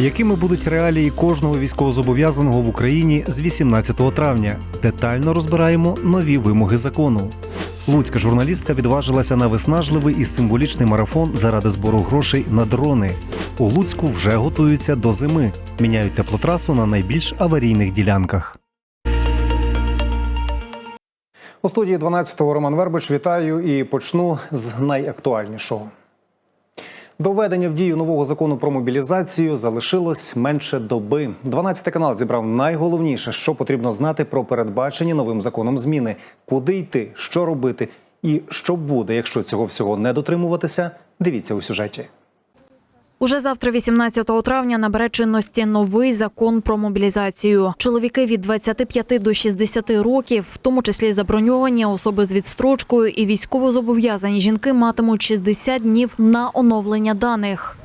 Якими будуть реалії кожного військовозобов'язаного в Україні з 18 травня? Детально розбираємо нові вимоги закону. Луцька журналістка відважилася на виснажливий і символічний марафон заради збору грошей на дрони. У Луцьку вже готуються до зими, міняють теплотрасу на найбільш аварійних ділянках. У студії 12-го Роман Вербич вітаю і почну з найактуальнішого. До введення в дію нового закону про мобілізацію залишилось менше доби. 12 канал зібрав найголовніше, що потрібно знати про передбачені новим законом зміни, куди йти, що робити і що буде, якщо цього всього не дотримуватися. Дивіться у сюжеті. Уже завтра, 18 травня, набере чинності новий закон про мобілізацію. Чоловіки від 25 до 60 років, в тому числі заброньовані особи з відстрочкою і військовозобов'язані жінки, матимуть 60 днів на оновлення даних.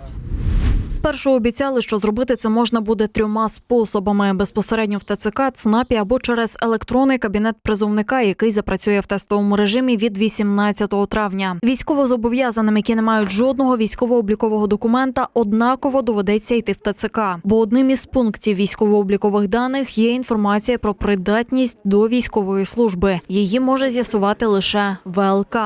Спершу обіцяли, що зробити це можна буде трьома способами: безпосередньо в ТЦК, ЦНАПі або через електронний кабінет призовника, який запрацює в тестовому режимі від 18 травня. Військовозобов'язаним, які не мають жодного військово-облікового документа, однаково доведеться йти в ТЦК. Бо одним із пунктів військово-облікових даних є інформація про придатність до військової служби. Її може з'ясувати лише ВЛК.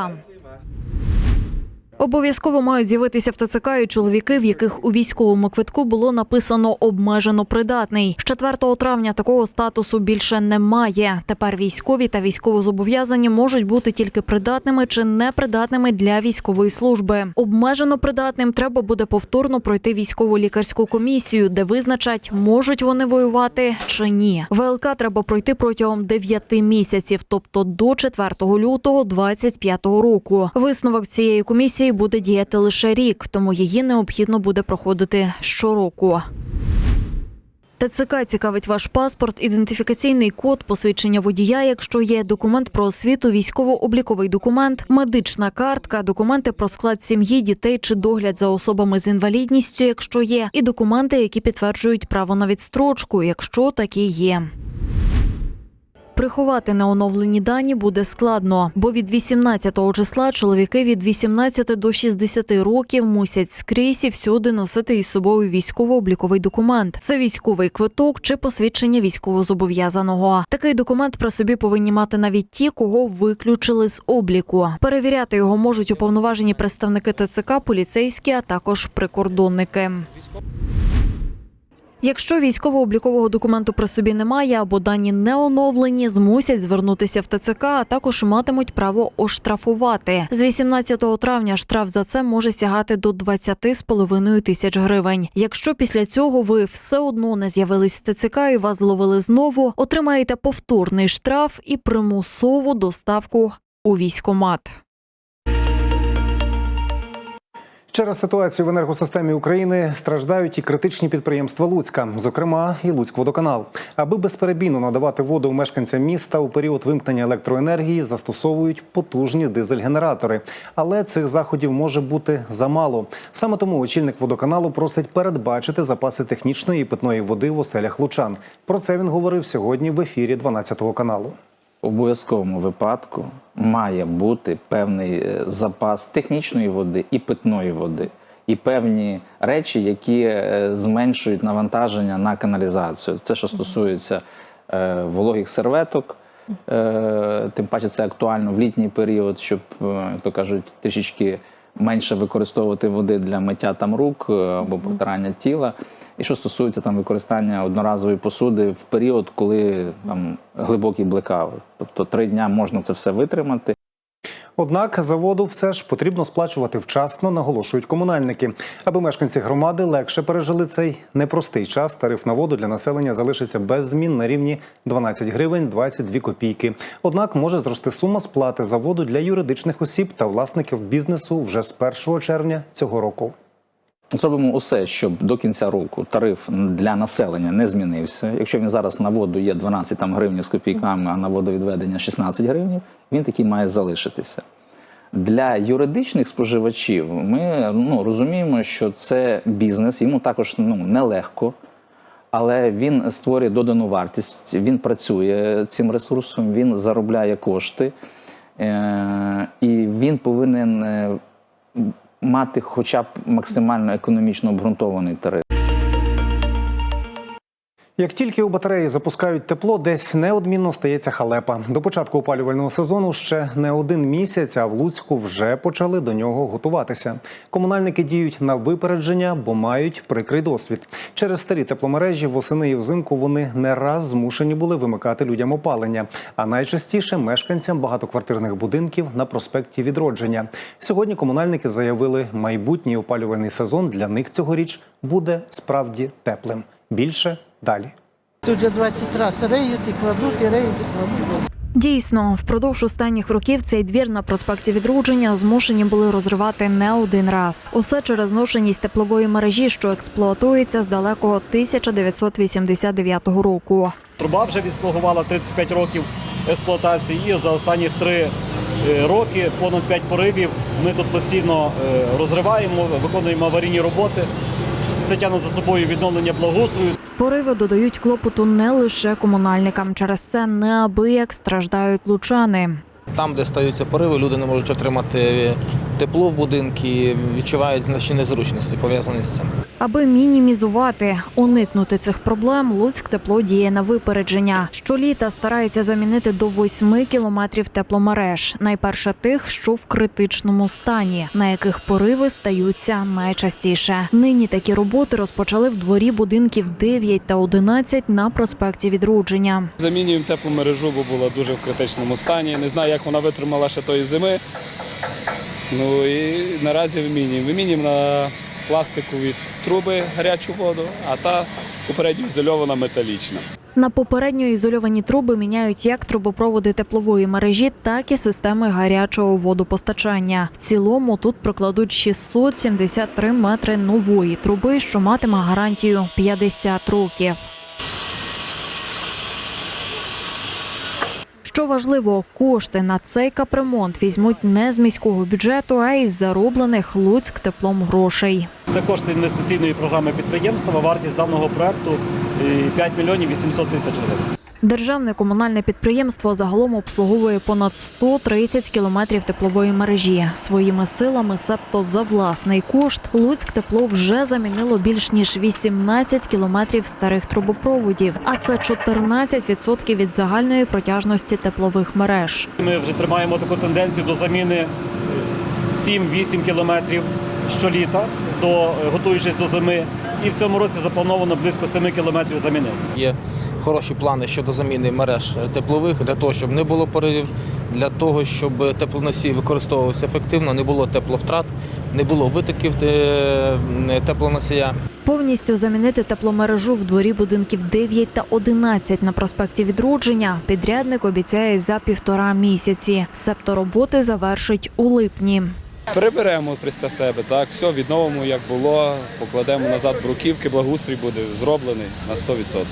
Обов'язково мають з'явитися в ТЦК і чоловіки, в яких у військовому квитку було написано обмежено придатний. З 4 травня такого статусу більше немає. Тепер військові та військовозобов'язані можуть бути тільки придатними чи непридатними для військової служби. Обмежено придатним треба буде повторно пройти військову лікарську комісію, де визначать, можуть вони воювати чи ні. ВЛК треба пройти протягом 9 місяців, тобто до 4 лютого 2025 року. Висновок цієї комісії буде діяти лише рік, тому її необхідно буде проходити щороку. ТЦК цікавить ваш паспорт, ідентифікаційний код, посвідчення водія, якщо є документ про освіту, військово-обліковий документ, медична картка, документи про склад сім'ї, дітей чи догляд за особами з інвалідністю, якщо є, і документи, які підтверджують право на відстрочку, якщо такі є. Приховати неоновлені дані буде складно, бо від 18 числа чоловіки від 18 до 60 років мусять скрізь і всюди носити із собою військово-обліковий документ. Це військовий квиток чи посвідчення військовозобов'язаного. Такий документ при собі повинні мати навіть ті, кого виключили з обліку. Перевіряти його можуть уповноважені представники ТЦК, поліцейські, а також прикордонники. Якщо військово-облікового документу при собі немає або дані не оновлені, змусять звернутися в ТЦК, а також матимуть право оштрафувати. З 18 травня штраф за це може сягати до 20,5 тисяч гривень. Якщо після цього ви все одно не з'явились в ТЦК і вас зловили знову, отримаєте повторний штраф і примусову доставку у військомат. Через ситуацію в енергосистемі України страждають і критичні підприємства Луцька, зокрема і Луцькводоканал. Аби безперебійно надавати воду мешканцям міста у період вимкнення електроенергії, застосовують потужні дизель-генератори. Але цих заходів може бути замало. Саме тому очільник водоканалу просить передбачити запаси технічної і питної води в оселях лучан. Про це він говорив сьогодні в ефірі 12 каналу. Обов'язковому випадку має бути певний е, запас технічної води і питної води, і певні речі, які е, зменшують навантаження на каналізацію. Це що стосується е, вологих серветок. Тим паче це актуально в літній період, щоб, як то кажуть, трішечки менше використовувати води для миття там рук або протирання тіла. І що стосується там використання одноразової посуди в період, коли там глибокий блекаут. Тобто три дня можна це все витримати. Однак за воду все ж потрібно сплачувати вчасно, наголошують комунальники. Аби мешканці громади легше пережили цей непростий час. Тариф на воду для населення залишиться без змін на рівні 12 гривень 22 копійки. Однак може зрости сума сплати за воду для юридичних осіб та власників бізнесу вже з 1 червня цього року. Зробимо усе, щоб до кінця року тариф для населення не змінився. Якщо він зараз на воду є 12 там, гривень з копійками, а на водовідведення 16 гривень, він такий має залишитися. Для юридичних споживачів ми ну, розуміємо, що це бізнес, йому також ну, нелегко, але він створює додану вартість, він працює цим ресурсом, він заробляє кошти, е- і він повинен е, мати хоча б максимально економічно обґрунтований тариф. Як тільки у батареї запускають тепло, десь неодмінно стається халепа. До початку опалювального сезону ще не один місяць, а в Луцьку вже почали до нього готуватися. Комунальники діють на випередження, бо мають прикрий досвід. Через старі тепломережі восени і взимку вони не раз змушені були вимикати людям опалення, а найчастіше мешканцям багатоквартирних будинків на проспекті Відродження. Сьогодні комунальники заявили, майбутній опалювальний сезон для них цьогоріч буде справді теплим. Більше далі. Тут вже 20 разів реють і кладуть, і реють, і кладуть. Дійсно, впродовж останніх років цей двір на проспекті відродження змушені були розривати не один раз. Усе через зношеність теплової мережі, що експлуатується з далекого 1989 року. Труба вже відслугувала 35 років експлуатації і за останні три е, роки понад 5 поривів ми тут постійно е, розриваємо, виконуємо аварійні роботи. Це тягне за собою відновлення благоустрою. Пориви додають клопоту не лише комунальникам. Через це неабияк страждають лучани. Там, де стаються пориви, люди не можуть отримати тепло в будинки, відчувають значні незручності пов'язані з цим. Аби мінімізувати, уникнути цих проблем, Луцьк тепло діє на випередження. Щоліта старається замінити до 8 кілометрів тепломереж. Найперше тих, що в критичному стані, на яких пориви стаються найчастіше. Нині такі роботи розпочали в дворі будинків 9 та 11 на проспекті Відродження. Замінюємо теплу мережу, бо була дуже в критичному стані. Не знаю, як вона витримала ще тої зими. Ну і наразі вимінюємо. Вимінюємо на пластикові труби гарячу воду, а та попередньо ізольована металічна. На попередньо ізольовані труби міняють як трубопроводи теплової мережі, так і системи гарячого водопостачання. В цілому тут прокладуть 673 метри нової труби, що матиме гарантію 50 років. Що важливо, кошти на цей капремонт візьмуть не з міського бюджету, а із зароблених Луцьк теплом грошей. Це кошти інвестиційної програми підприємства. Вартість даного проекту е, 5 мільйонів 800 тисяч гривень. Державне комунальне підприємство загалом обслуговує понад 130 кілометрів теплової мережі. Своїми силами, себто за власний кошт, Луцьк тепло вже замінило більш ніж 18 кілометрів старих трубопроводів, а це 14% від загальної протяжності теплових мереж. Ми вже тримаємо таку тенденцію до заміни е, 7-8 кілометрів щоліта, до, готуючись до зими. І в цьому році заплановано близько 7 кілометрів замінити. Є хороші плани щодо заміни мереж теплових для того, щоб не було поривів, для того, щоб теплоносій використовувався ефективно, не було тепловтрат, не було витоків е, теплоносія. Повністю замінити тепломережу в дворі будинків 9 та 11 на проспекті Відродження підрядник обіцяє за півтора місяці. Себто роботи завершить у липні. Переберемо після себе, так, все відновимо, як було, покладемо назад бруківки, благоустрій буде зроблений на 100%.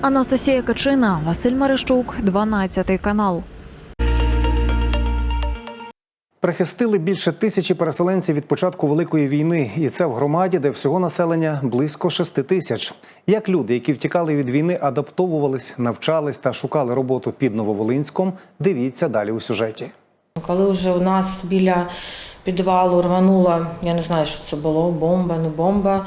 Анастасія Качина, Василь Марищук, 12 канал. Прихистили більше тисячі переселенців від початку великої війни, і це в громаді, де всього населення близько шести тисяч. Як люди, які втікали від війни, адаптовувались, навчались та шукали роботу під Нововолинськом, дивіться далі у сюжеті. Коли вже у нас біля підвалу рванула, я не знаю, що це було, бомба, не бомба.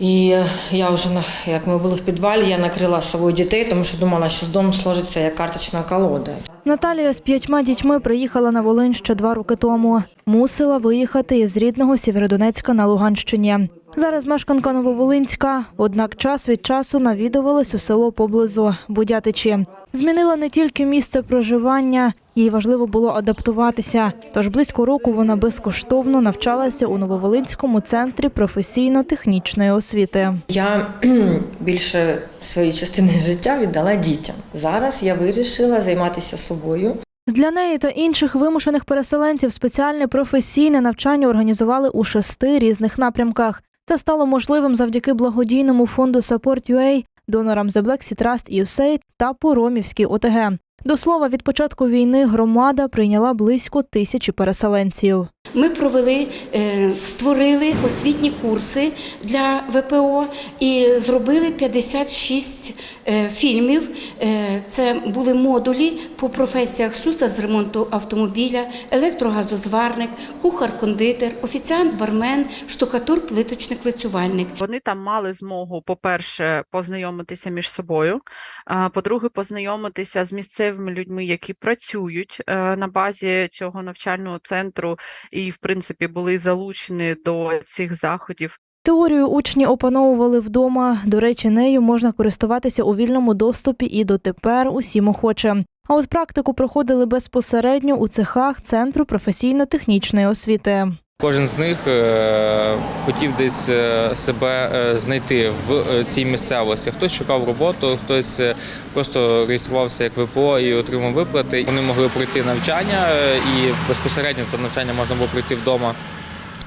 І я вже, як ми були в підвалі, я накрила з собою дітей, тому що думала, що з дому сложиться як карточна колода. Наталія з п'ятьма дітьми приїхала на Волинь ще два роки тому. Мусила виїхати із рідного Сєвєродонецька на Луганщині. Зараз мешканка Нововолинська, однак час від часу навідувалась у село поблизу Будятичі. Змінила не тільки місце проживання, їй важливо було адаптуватися. Тож близько року вона безкоштовно навчалася у Нововолинському центрі професійно-технічної освіти. Я більше своєї частини життя віддала дітям. Зараз я вирішила займатися собою. Для неї та інших вимушених переселенців спеціальне професійне навчання організували у шести різних напрямках. Це стало можливим завдяки благодійному фонду Support.UA, донорам The Black Sea Trust USAID та Поромівській ОТГ. До слова, від початку війни громада прийняла близько тисячі переселенців. Ми провели, е, створили освітні курси для ВПО і зробили 56 е, фільмів. Е, Це були модулі по професіях слюсар з ремонту автомобіля, електрогазозварник, кухар-кондитер, офіціант, бармен, штукатур, плиточник, лицювальник. Вони там мали змогу, по-перше, познайомитися між собою, по-друге, познайомитися з місцевими людьми, які працюють на базі цього навчального центру і, в принципі, були залучені до цих заходів. Теорію учні опановували вдома. До речі, нею можна користуватися у вільному доступі і дотепер усім охоче. А от практику проходили безпосередньо у цехах Центру професійно-технічної освіти. Кожен з них е, хотів десь е, себе е, знайти в цій місцевості. Хтось шукав роботу, хтось просто реєструвався як ВПО і отримав виплати. Вони могли пройти навчання, і безпосередньо це навчання можна було пройти вдома.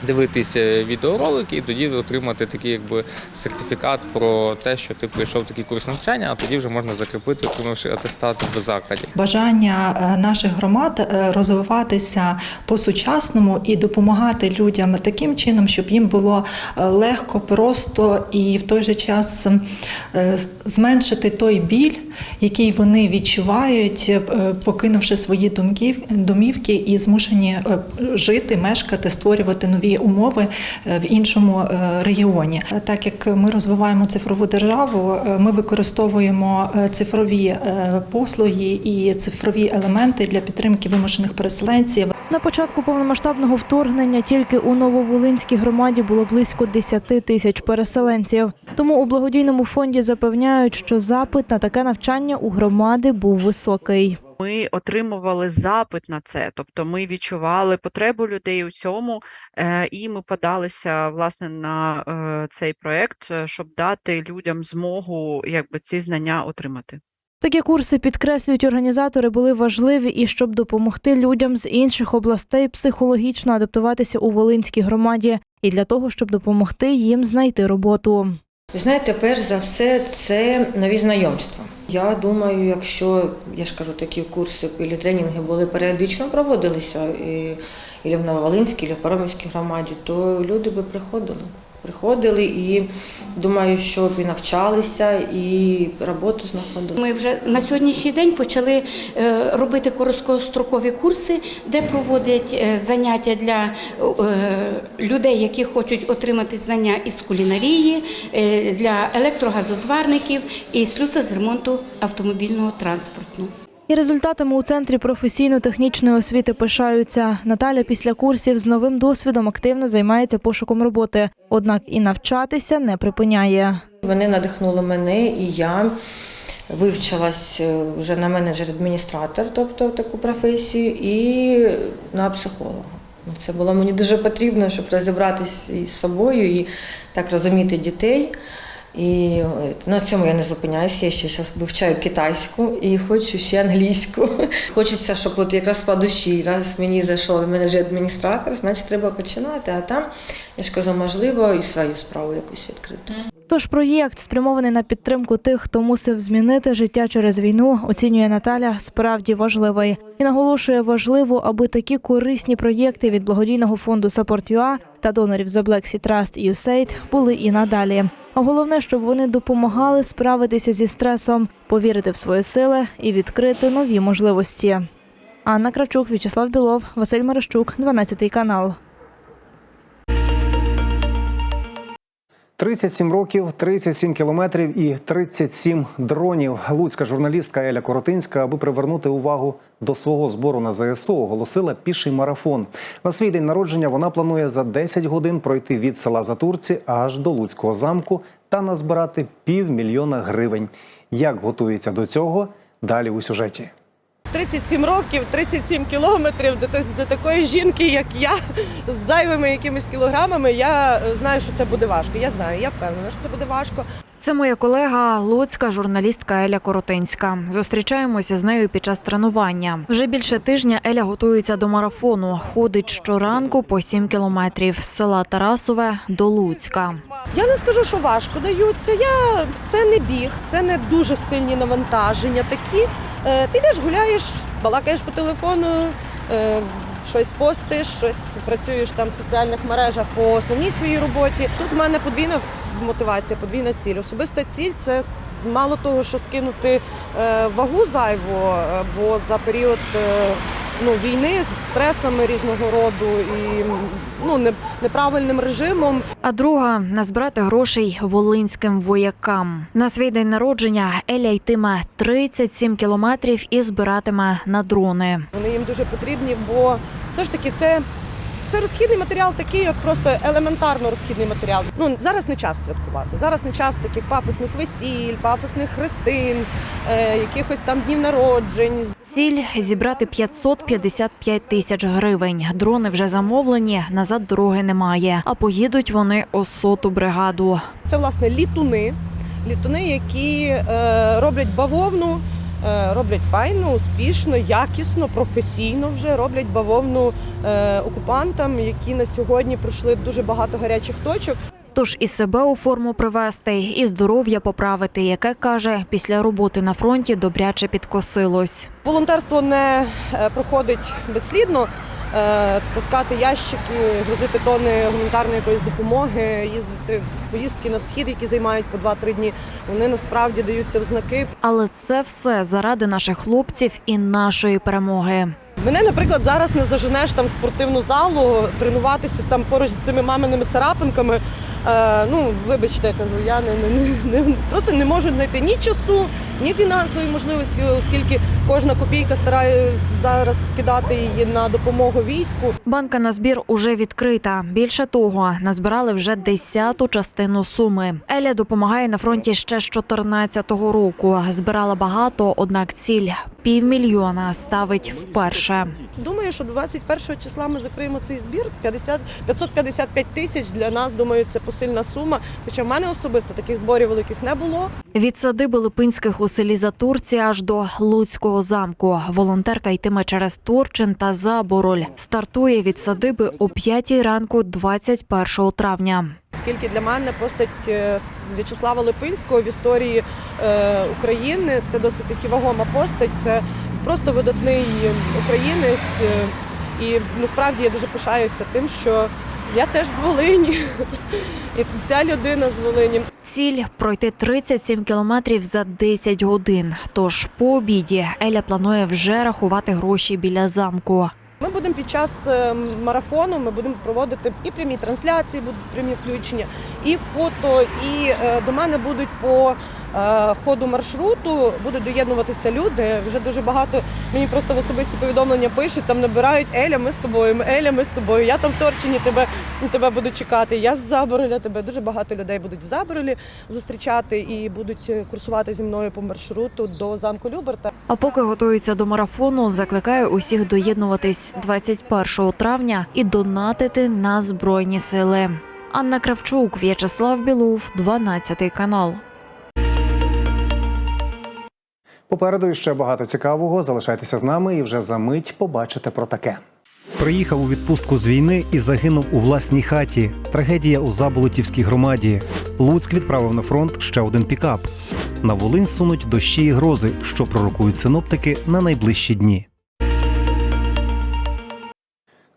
Дивитися відеоролики і тоді отримати такий якби сертифікат про те, що ти пройшов такий курс навчання, а тоді вже можна закріпити, отримавши атестат в закладі. бажання е, наших громад е, розвиватися по-сучасному і допомагати людям таким чином, щоб їм було е, легко, просто і в той же час е, зменшити той біль, який вони відчувають, е, покинувши свої думки, домівки і змушені е, жити, мешкати, створювати нові умови е, в іншому е, регіоні. Так як ми розвиваємо цифрову державу, е, ми використовуємо цифрові послуги і цифрові елементи для підтримки вимушених переселенців. На початку повномасштабного вторгнення тільки у Нововолинській громаді було близько 10 тисяч переселенців. Тому у благодійному фонді запевняють, що запит на таке навчання у громади був високий. Ми отримували запит на це, тобто ми відчували потребу людей у цьому, е, і ми подалися власне на е, цей проект, е, щоб дати людям змогу якби ці знання отримати. Такі курси підкреслюють організатори, були важливі і щоб допомогти людям з інших областей психологічно адаптуватися у Волинській громаді, і для того, щоб допомогти їм знайти роботу. Ви знаєте, перш за все, це нові знайомства. Я думаю, якщо я ж кажу, такі курси і тренінги були періодично проводилися і, і в Нововолинській, і в Паромівській громаді, то люди би приходили. Приходили і думаю, що і навчалися, і роботу знаходили. Ми вже на сьогоднішній день почали е, робити короткострокові курси, де проводять е, заняття для е, людей, які хочуть отримати знання із кулінарії, для електрогазозварників і слюсар з ремонту автомобільного транспорту. І результатами у центрі професійно-технічної освіти пишаються. Наталя після курсів з новим досвідом активно займається пошуком роботи, однак і навчатися не припиняє. Вони надихнули мене, і я вивчилась е, вже на менеджер-адміністратор, тобто таку професію, і на психолога. Це було мені дуже потрібно, щоб розібратися із собою і так розуміти дітей. І е, на цьому я не зупиняюся. Я ще зараз вивчаю китайську і хочу ще англійську. Хочеться, щоб от якраз по душі, раз мені зайшов менеджер-адміністратор, значить треба починати. А там, я ж кажу, можливо, і свою справу якусь відкрити. Тож проєкт, спрямований на підтримку тих, хто мусив змінити життя через війну, оцінює Наталя, справді важливий і наголошує важливо, аби такі корисні проєкти від благодійного фонду Support.ua та донорів The Black Sea Trust і USAID були і надалі. А головне, щоб вони допомагали справитися зі стресом, повірити в свої сили і відкрити нові можливості. Анна Кравчук, В'ячеслав Білов, Василь Марищук, 12 канал. 37 років, 37 кілометрів і 37 дронів. Луцька журналістка Еля Коротинська, аби привернути увагу до свого збору на ЗСУ, оголосила піший марафон. На свій день народження вона планує за 10 годин пройти від села Затурці аж до Луцького замку та назбирати півмільйона гривень. Як готується до цього? Далі у сюжеті. 37 років, 37 кілометрів до, до такої жінки, як я, з зайвими якимись кілограмами. Я знаю, що це буде важко. Я знаю, я впевнена, що це буде важко. Це моя колега, луцька журналістка Еля Коротинська. Зустрічаємося з нею під час тренування. Вже більше тижня Еля готується до марафону. Ходить щоранку по 7 кілометрів з села Тарасове до Луцька. Я не скажу, що важко даються. Я це не біг, це не дуже сильні навантаження. Такі Е, ти йдеш, гуляєш, балакаєш по телефону. е, щось постиш, щось працюєш там в соціальних мережах по основній своїй роботі. Тут в мене подвійна мотивація, подвійна ціль. Особиста ціль це мало того, що скинути е, вагу зайву, бо за період. е, Ну, війни з стресами різного роду і ну не- неправильним режимом А друга назбирати грошей волинським воякам. На свій день народження Еля йтиме 37 кілометрів і збиратиме на дрони. Вони їм дуже потрібні, бо все ж таки це, це розхідний матеріал, такий, як просто елементарно розхідний матеріал. Ну зараз не час святкувати. Зараз не час таких пафосних весіль, пафосних хрестин, е, якихось там днів народжень. Ціль зібрати 555 тисяч гривень. Дрони вже замовлені, назад дороги немає. А поїдуть вони у соту бригаду. Це власне літуни, літуни, які е, роблять бавовну. Е, Роблять файно, успішно, якісно, професійно вже роблять бавовну е, окупантам, які на сьогодні пройшли дуже багато гарячих точок. Тож і себе у форму привести, і здоров'я поправити, яке каже, після роботи на фронті добряче підкосилось. Волонтерство не е, проходить безслідно. Е, Таскати ящики, грузити тони гуманітарної якоїсь допомоги, їздити в поїздки на схід, які займають по 2-3 дні. Вони насправді даються в знаки. Але це все заради наших хлопців і нашої перемоги. Мене, наприклад, зараз не заженеш там в спортивну залу, тренуватися там поруч з цими маминими царапинками. Е, ну, вибачте, я кажу, я не, не, не, не просто не можу знайти ні часу, ні фінансової можливості, оскільки кожна копійка стараю зараз кидати її на допомогу війську. Банка на збір уже відкрита. Більше того, назбирали вже десяту частину суми. Еля допомагає на фронті ще з 14-го року. Збирала багато, однак ціль півмільйона ставить вперше. Думаю, що 21 числа ми закриємо цей збір. 50, 555 тисяч для нас, думаю, це посильна сума. Хоча в мене особисто таких зборів великих не було. Від садиби Липинських у селі Затурці аж до Луцького замку. Волонтерка йтиме через Турчин та Забороль. Стартує від садиби о 5 ранку 21 травня. Оскільки для мене постать е, В'ячеслава Липинського в історії е, України це досить таки вагома постать. Це просто видатний українець. е, І насправді я дуже пишаюся тим, що я теж з Волині, і ця людина з Волині. Ціль пройти 37 кілометрів за 10 годин. Тож по обіді Еля планує вже рахувати гроші біля замку. Ми будемо під час е, марафону, ми будемо проводити і прямі трансляції, будуть прямі включення, і фото, і е, до мене будуть по ходу маршруту будуть доєднуватися люди. Вже дуже багато мені просто в особисті повідомлення пишуть, там набирають Еля, ми з тобою, Еля, ми з тобою. Я там в Торчині тебе, тебе буду чекати. Я з Забороля тебе. Дуже багато людей будуть в Заборолі зустрічати і будуть е, курсувати зі мною по маршруту до замку Люберта. А поки готується до марафону, закликаю усіх доєднуватись 21 травня і донатити на збройні сили. Анна Кравчук, В'ячеслав Білов, 12 канал. Попереду ще багато цікавого. Залишайтеся з нами і вже за мить побачите про таке. Приїхав у відпустку з війни і загинув у власній хаті. Трагедія у Заболотівській громаді. Луцьк відправив на фронт ще один пікап. На Волинь сунуть дощі і грози, що пророкують синоптики на найближчі дні.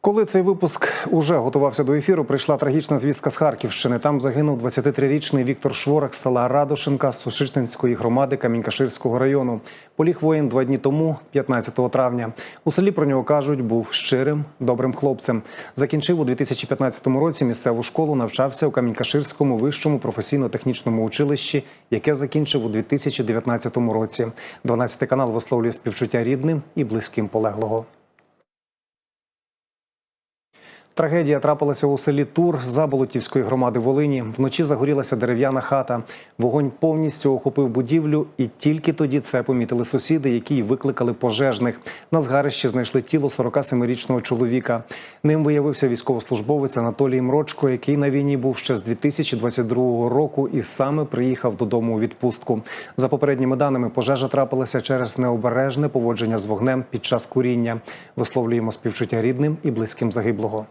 Коли цей випуск уже готувався до ефіру, прийшла трагічна звістка з Харківщини. Там загинув 23-річний Віктор Шворах з села Радошинка з Сушичнинської громади Камінькаширського району. Поліг воїн два дні тому, 15 травня. У селі про нього кажуть, був щирим, добрим хлопцем. Закінчив у 2015 році місцеву школу, навчався у Камінькаширському вищому професійно-технічному училищі, яке закінчив у 2019 році. 12 канал висловлює співчуття рідним і близьким полеглого. Трагедія трапилася у селі Тур Заболотівської громади Волині. Вночі загорілася дерев'яна хата. Вогонь повністю охопив будівлю, і тільки тоді це помітили сусіди, які й викликали пожежних. На згарищі знайшли тіло 47-річного чоловіка. Ним виявився військовослужбовець Анатолій Мрочко, який на війні був ще з 2022 року і саме приїхав додому у відпустку. За попередніми даними, пожежа трапилася через необережне поводження з вогнем під час куріння. Висловлюємо співчуття рідним і близьким загиблого.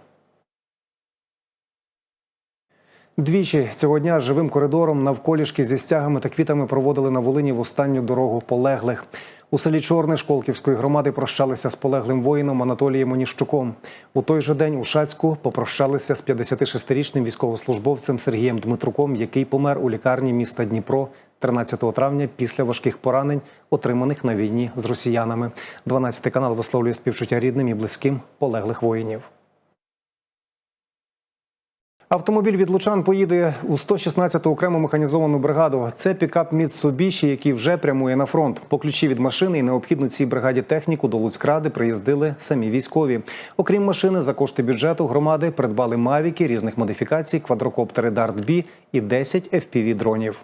Двічі цього дня живим коридором навколішки зі стягами та квітами проводили на Волині в останню дорогу полеглих. У селі Чорне Школківської громади прощалися з полеглим воїном Анатолієм Оніщуком. У той же день у Шацьку попрощалися з 56-річним військовослужбовцем Сергієм Дмитруком, який помер у лікарні міста Дніпро 13 травня після важких поранень, отриманих на війні з росіянами. 12 канал висловлює співчуття рідним і близьким полеглих воїнів. Автомобіль від Лучан поїде у 116-ту окрему механізовану бригаду. Це пікап Mitsubishi, який вже прямує на фронт. По ключі від машини і необхідну цій бригаді техніку до Луцькради приїздили самі військові. Окрім машини, за кошти бюджету громади придбали мавіки різних модифікацій, квадрокоптери Дарт Бі і 10 FPV-дронів.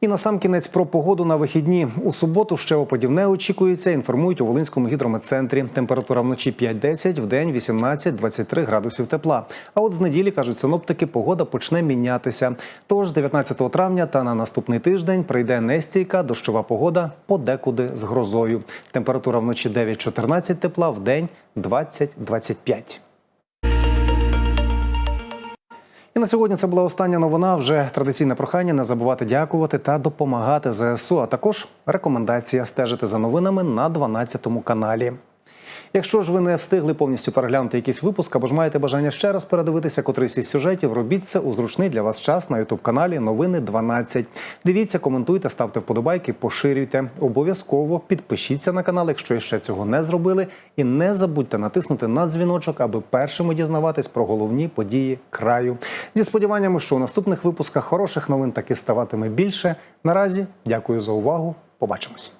І на сам кінець про погоду на вихідні. У суботу ще опадів не очікується. Інформують у Волинському гідрометцентрі. Температура вночі 5-10, в день 18-23 градусів тепла. А от з неділі кажуть синоптики, погода почне мінятися. Тож з 19 травня та на наступний тиждень прийде нестійка дощова погода подекуди з грозою. Температура вночі 9-14 тепла, в день 20-25. На сьогодні це була остання новина. Вже традиційне прохання не забувати дякувати та допомагати ЗСУ. А також рекомендація стежити за новинами на 12 каналі. Якщо ж ви не встигли повністю переглянути якийсь випуск або ж маєте бажання ще раз передивитися котрийсь із сюжетів, робіть це у зручний для вас час на ютуб каналі Новини 12. Дивіться, коментуйте, ставте вподобайки, поширюйте. Обов'язково підпишіться на канал, якщо ще цього не зробили. І не забудьте натиснути на дзвіночок, аби першими дізнаватись про головні події краю. Зі сподіваннями, що у наступних випусках хороших новин таки ставатиме більше. Наразі дякую за увагу. Побачимось.